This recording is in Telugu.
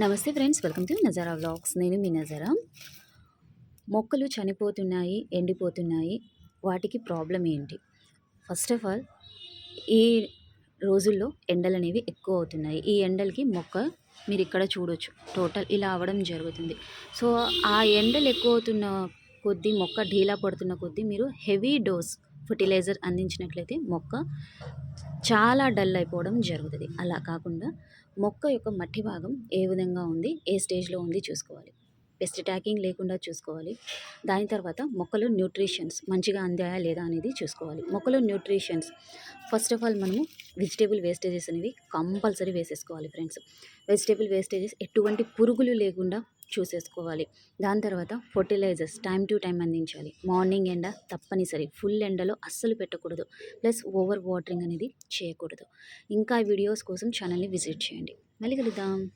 నమస్తే friends welcome to Nazara vlogs. నేను మీ నజారా. మొక్కలు చనిపోతున్నాయి ఎండిపోతున్నాయి. వాటికి ప్రాబ్లం ఏంటి? ఫస్ట్ ఆఫ్ ఆల్ ఈ రోజుల్లో ఎండలు అనేవి ఎక్కువ అవుతున్నాయి. ఈ ఎండలకి మొక్క మీరు ఇక్కడ చూడొచ్చు. టోటల్ ఇలా అవ్వడం జరుగుతుంది. సో ఆ ఎండలు ఎక్కువ అవుతున్న కొద్దీ మొక్క ఢీలా పడుతున్న కొద్దీ మీరు హెవీ డోస్ ఫర్టిలైజర్ అందించినట్లయితే మొక్క చాలా డల్ అయిపోవడం జరుగుతుంది. అలా కాకుండా మొక్క యొక్క మట్టి భాగం ఏ విధంగా ఉంది ఏ స్టేజ్లో ఉంది చూసుకోవాలి. పెస్ట్ ట్యాకింగ్ లేకుండా చూసుకోవాలి. దాని తర్వాత మొక్కలు న్యూట్రిషన్స్ మంచిగా అందాయా లేదా అనేది చూసుకోవాలి. మొక్కలు న్యూట్రిషన్స్ ఫస్ట్ ఆఫ్ ఆల్ మనము వెజిటేబుల్ వేస్టేజెస్ అనేవి కంపల్సరీ వేసేసుకోవాలి ఫ్రెండ్స్. వెజిటేబుల్ వేస్టేజెస్ ఎటువంటి పురుగులు లేకుండా చూసేసుకోవాలి. దాని తర్వాత ఫర్టిలైజర్స్ టైం టు టైం అందించాలి. మార్నింగ్ ఎండ తప్పనిసరి ఫుల్ ఎండలో అస్సలు పెట్టకూడదు. ప్లస్ ఓవర్ వాటరింగ్ అనేది చేయకూడదు. ఇంకా వీడియోస్ కోసం ఛానల్ని విజిట్ చేయండి. మళ్ళీ కలుద్దాం.